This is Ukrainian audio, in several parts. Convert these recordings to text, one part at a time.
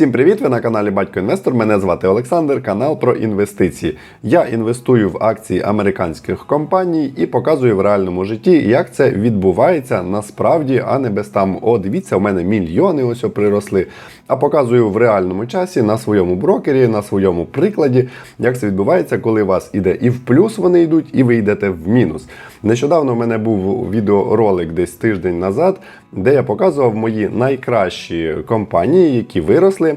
Всім привіт! Ви на каналі Батько Інвестор. Мене звати Олександр, канал про інвестиції. Я інвестую в акції американських компаній і показую в реальному житті, як це відбувається насправді, а не без там. О, дивіться, у мене мільйони ось приросли. А показую в реальному часі на своєму брокері, на своєму прикладі, як це відбувається, коли у вас іде і в плюс вони йдуть, і ви йдете в мінус. Нещодавно в мене був відеоролик десь тиждень назад, де я показував мої найкращі компанії, які виросли.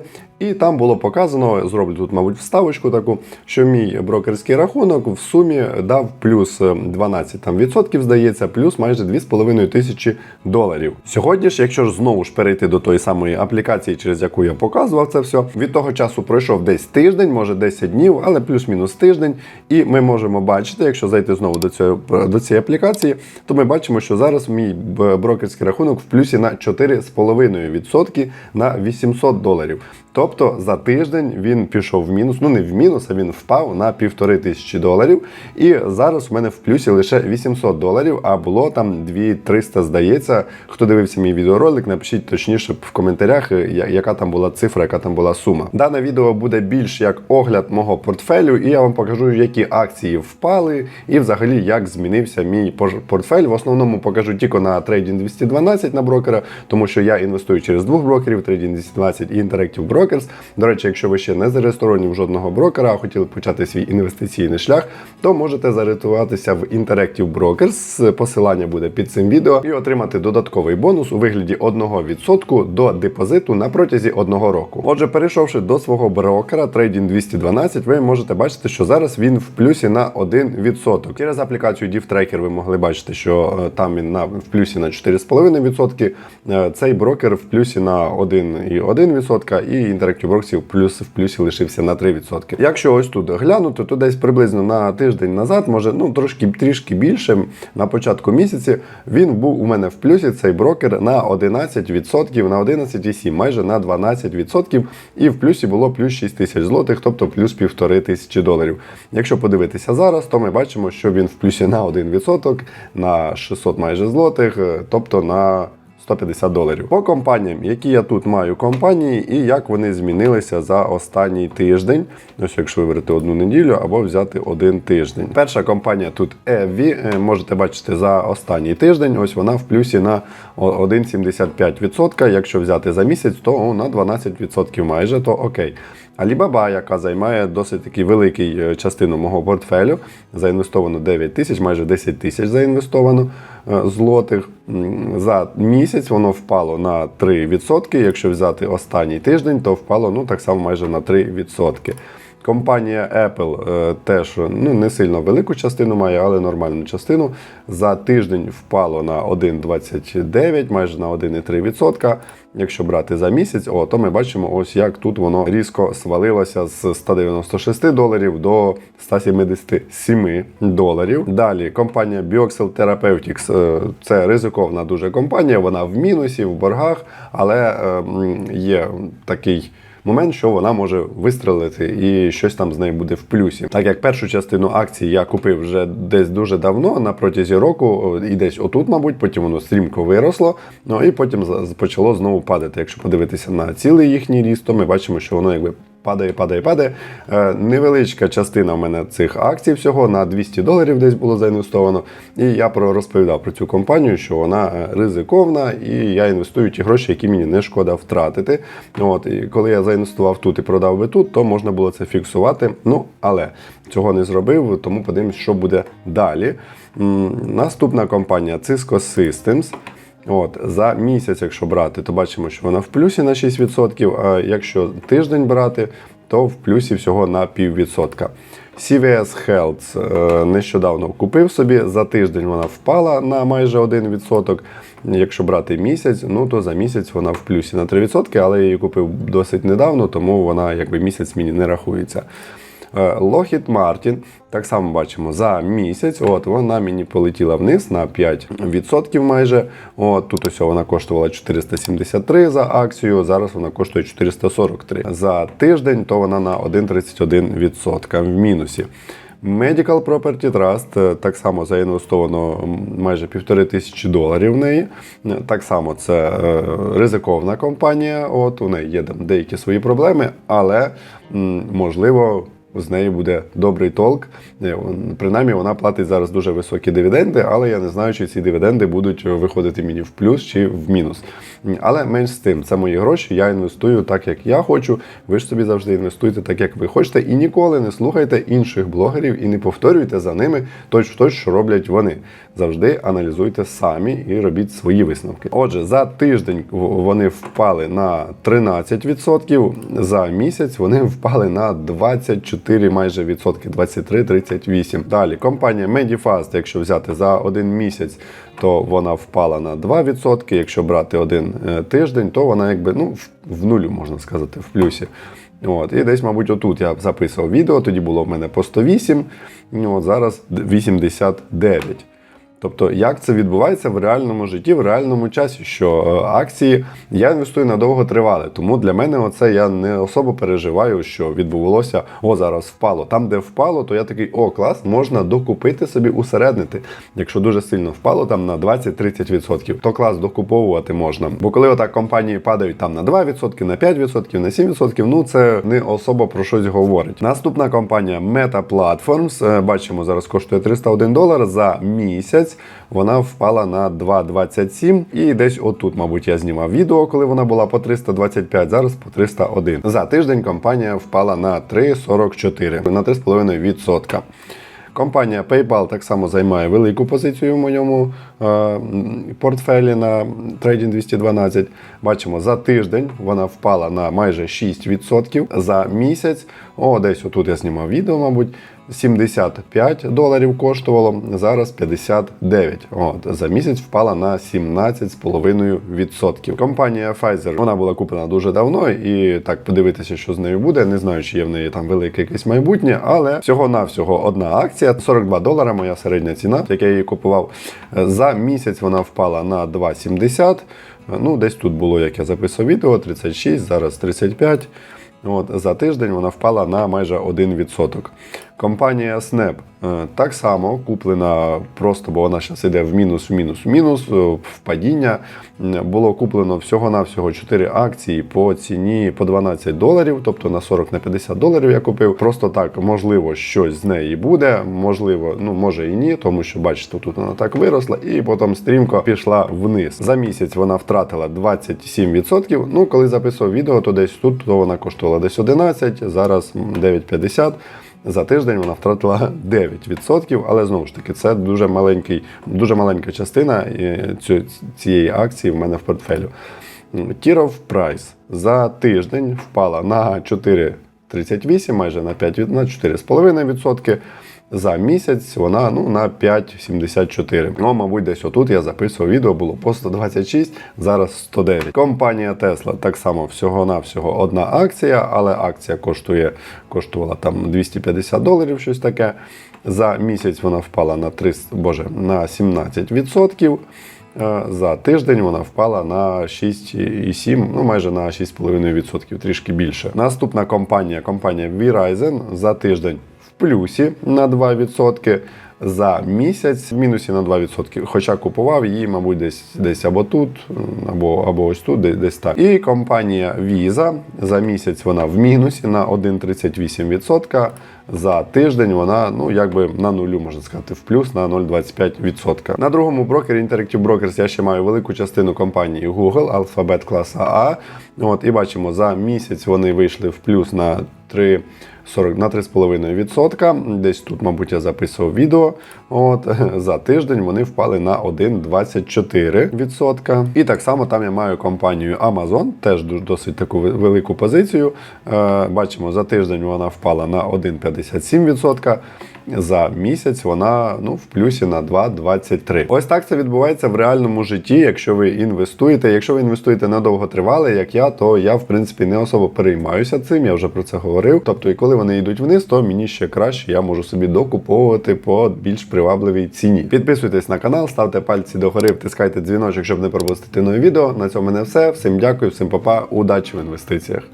І там було показано, зроблю тут, мабуть, вставочку таку, що мій брокерський рахунок в сумі дав плюс 12 там, відсотків, здається, плюс майже 2,5 тисячі доларів. Сьогодні ж, якщо ж знову ж перейти до тої самої аплікації, через яку я показував це все, від того часу пройшов десь тиждень, може 10 днів, але плюс-мінус тиждень. І ми можемо бачити, якщо зайти знову до цієї, до цієї аплікації, то ми бачимо, що зараз мій брокерський рахунок в плюсі на 4,5% на 800 доларів. Тобто за тиждень він пішов в мінус, ну не в мінус, а він впав на півтори тисячі доларів. І зараз у мене в плюсі лише 800 доларів, а було там 2300, здається. Хто дивився мій відеоролик, напишіть точніше в коментарях, яка там була цифра, яка там була сума. Дане відео буде більш як огляд мого портфелю, і я вам покажу, які акції впали, і взагалі як змінився мій портфель. В основному покажу тільки на Trading 212 на брокера, тому що я інвестую через двох брокерів: Trading 212 і Interactive Brokers. До речі, якщо ви ще не зареєстровані в жодного брокера, а хотіли почати свій інвестиційний шлях, то можете зареєструватися в Interactive Brokers. Посилання буде під цим відео і отримати додатковий бонус у вигляді 1% до депозиту на протязі одного року. Отже, перейшовши до свого брокера Trading 212, ви можете бачити, що зараз він в плюсі на 1%. Через аплікацію DivTracker ви могли бачити, що е, там він на в плюсі на 4,5%. Е, Цей брокер в плюсі на 1,1% і Interactive Brokers плюс в плюсі лишився на 3%. Якщо ось тут глянути, то десь приблизно на тиждень назад, може ну трошки трішки більше, на початку місяці він був у мене в плюсі цей брокер на 11%, на 11,7%, майже на 12%. І в плюсі було плюс 6 тисяч злотих, тобто плюс півтори тисячі доларів. Якщо подивитися зараз, то ми бачимо, що він в плюсі на 1%, на 600 майже злотих, тобто на 150 доларів. По компаніям, які я тут маю компанії, і як вони змінилися за останній тиждень. Ось якщо вибрати одну неділю або взяти один тиждень. Перша компанія тут Evі, можете бачити за останній тиждень. Ось вона в плюсі на 1,75%. Якщо взяти за місяць, то на 12% майже, то окей. Alibaba, яка займає досить таки великий частину мого портфелю, заінвестовано 9 тисяч, майже 10 тисяч заінвестовано злотих. За місяць воно впало на 3%. Якщо взяти останній тиждень, то впало ну, так само майже на 3%. Компанія Apple е, теж ну, не сильно велику частину має, але нормальну частину. За тиждень впало на 1,29, майже на 1,3%. Якщо брати за місяць, о, то ми бачимо, ось як тут воно різко свалилося з 196 доларів до 177 доларів. Далі компанія Bioxel Therapeutics е, це ризиковна дуже компанія, вона в мінусі, в боргах, але е, є такий момент, що вона може вистрелити і щось там з нею буде в плюсі. Так як першу частину акцій я купив вже десь дуже давно, на протязі року, і десь отут, мабуть, потім воно стрімко виросло, ну і потім почало знову падати. Якщо подивитися на цілий їхній ріст, то ми бачимо, що воно якби. Падає, падає, падає. Е, невеличка частина в мене цих акцій всього на 200 доларів десь було заінвестовано. І я розповідав про цю компанію, що вона е, ризиковна, і я інвестую ті гроші, які мені не шкода втратити. От, І коли я заінвестував тут і продав би тут, то можна було це фіксувати. Ну, але цього не зробив, тому подивимось, що буде далі. Наступна компанія Cisco Systems. От, За місяць, якщо брати, то бачимо, що вона в плюсі на 6%, а якщо тиждень брати, то в плюсі всього на піввідсотка. CVS Health е, нещодавно купив собі, за тиждень вона впала на майже 1%. Якщо брати місяць, ну то за місяць вона в плюсі на 3%, але я її купив досить недавно, тому вона якби місяць мені не рахується. Lockheed Martin, так само бачимо за місяць. От вона мені полетіла вниз на 5% майже. От Тут ось вона коштувала 473 за акцію. Зараз вона коштує 443. За тиждень, то вона на 1,31% в мінусі. Medical Property Trust, е, так само заінвестовано майже півтори тисячі доларів в неї. Е, Так само це е, ризиковна компанія. От у неї є деякі свої проблеми, але можливо. З неї буде добрий толк. Е, Принаймні вона платить зараз дуже високі дивіденди, але я не знаю, чи ці дивіденди будуть виходити мені в плюс чи в мінус. Але менш з тим, це мої гроші. Я інвестую так, як я хочу. Ви ж собі завжди інвестуйте так, як ви хочете, і ніколи не слухайте інших блогерів і не повторюйте за ними точ-в-точ, що роблять вони. Завжди аналізуйте самі і робіть свої висновки. Отже, за тиждень вони впали на 13%, за місяць вони впали на 24 майже відсотки, 23-38. Далі компанія Medifast, якщо взяти за один місяць, то вона впала на 2%. Якщо брати один е, тиждень, то вона якби ну в- в нулю можна сказати, в плюсі. От, і десь, мабуть, отут я записував відео, тоді було в мене по 108, ну, от зараз 89. Тобто, як це відбувається в реальному житті, в реальному часі, що е, акції я інвестую на довго тривале. Тому для мене оце я не особо переживаю, що відбувалося, о, зараз впало. Там, де впало, то я такий, о, клас, можна докупити собі усереднити. Якщо дуже сильно впало, там на 20-30%, то клас докуповувати можна. Бо коли отак компанії падають там на 2%, на 5%, на 7%, ну це не особо про щось говорить. Наступна компанія Meta Platforms, е, бачимо, зараз коштує 301 долар за місяць. Вона впала на 2,27 і десь отут, мабуть, я знімав відео, коли вона була по 325, зараз по 301. За тиждень компанія впала на 3,44, на 3,5%. Компанія PayPal так само займає велику позицію в моєму портфелі на Trading 212. Бачимо, за тиждень вона впала на майже 6%. За місяць, о, десь отут я знімав відео, мабуть. 75 доларів коштувало, зараз 59. От, за місяць впала на 17,5%. Компанія Pfizer, вона була куплена дуже давно, і так подивитися, що з нею буде. Не знаю, чи є в неї там велике якесь майбутнє, але всього-навсього одна акція, 42 долара, моя середня ціна, як я її купував. За місяць вона впала на 2,70. Ну, десь тут було, як я записав відео, 36, зараз 35. От, за тиждень вона впала на майже 1%. Компанія Snap е, так само куплена просто, бо вона зараз йде в мінус, в мінус, в мінус, е, в падіння. Було куплено всього-навсього 4 акції по ціні по 12 доларів, тобто на 40 на 50 доларів я купив. Просто так, можливо, щось з неї буде, можливо, ну може і ні, тому що бачите, тут вона так виросла, і потім стрімко пішла вниз. За місяць вона втратила 27%. Ну, коли записував відео, то десь тут то вона коштувала десь 11, зараз м, 9,50. За тиждень вона втратила 9%, але знову ж таки це дуже маленький, дуже маленька частина цієї акції в мене в портфелю. Тіров Прайс за тиждень впала на 4,38, майже на 5, від- на 4,5%. За місяць вона ну, на 5,74. Ну, мабуть, десь отут я записував відео, було по 126, зараз 109. Компанія Tesla так само всього-навсього одна акція, але акція коштує, коштувала там 250 доларів, щось таке. За місяць вона впала на 300, боже, на 17%. Е, За тиждень вона впала на 6,7, ну майже на 6,5%, трішки більше. Наступна компанія, компанія Verizon за тиждень плюсі на 2%. За місяць в мінусі на 2%. Хоча купував її, мабуть, десь десь або тут, або, або ось тут, десь, так. І компанія Visa за місяць вона в мінусі на 1,38%. За тиждень вона ну якби на нулю можна сказати, в плюс на 0,25%. На другому брокері Interactive Brokers я ще маю велику частину компанії Google, алфабет класа А. От і бачимо, за місяць вони вийшли в плюс на 3. 40 на 3,5%. Десь тут, мабуть, я записував відео. От за тиждень вони впали на 1,24%. І так само там я маю компанію Amazon, теж досить таку велику позицію. Е, бачимо, за тиждень вона впала на 1,57%. За місяць вона ну, в плюсі на 2,23. Ось так це відбувається в реальному житті. Якщо ви інвестуєте. Якщо ви інвестуєте на довготривале, як я, то я в принципі не особо переймаюся цим. Я вже про це говорив. Тобто, і коли вони йдуть вниз, то мені ще краще я можу собі докуповувати по більш привабливій ціні. Підписуйтесь на канал, ставте пальці догори, втискайте дзвіночок, щоб не пропустити нові відео. На цьому мене все. Всім дякую, всім папа, удачі в інвестиціях.